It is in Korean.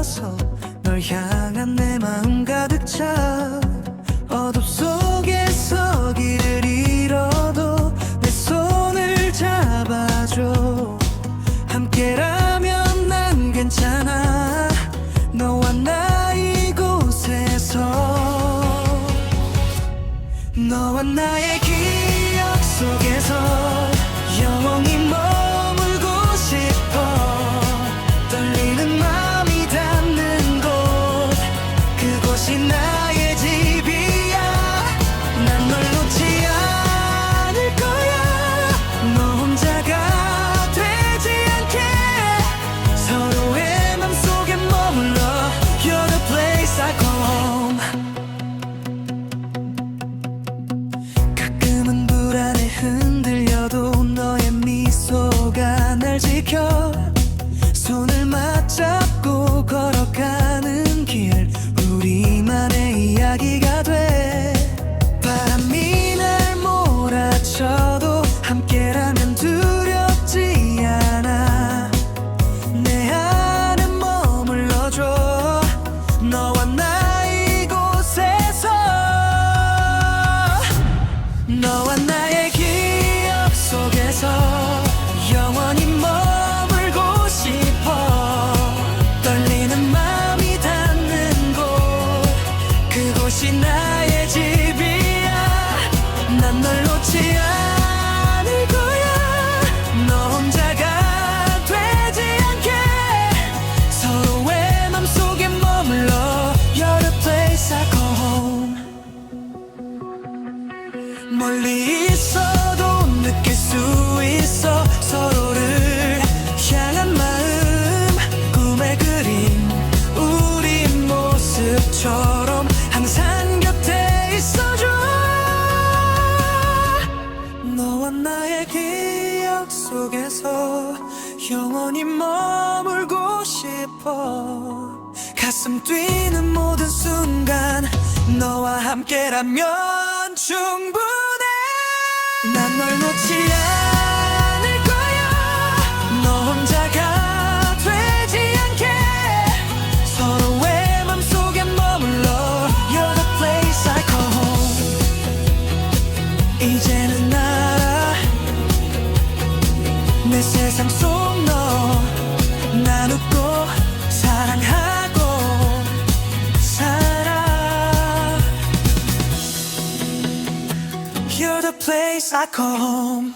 와서 널 향한 내 마음 가득 차. 어둠 속에서 길을 잃어도 내 손을 잡아줘. 함께라면 난 괜찮아. 너와 나 이곳에서. 너와 나의 기억 속에서 영원히 머 이야기가 돼. 바람이 날 몰아쳐도 함께라면 두렵지 않아. 내 안에 머물러줘. 너와 나 이곳에서. 너와 나 나의 집이야. 난 널 놓지 않을 너 혼자가 되지 않게. 서로의 맘속에 머물러 You're the 멀리 있어도 느낄 수 있어 서로를 나의 기억 속에서 영원히 머물고 싶어. 가슴 뛰는 모든 순간 너와 함께라면 You're the place I call home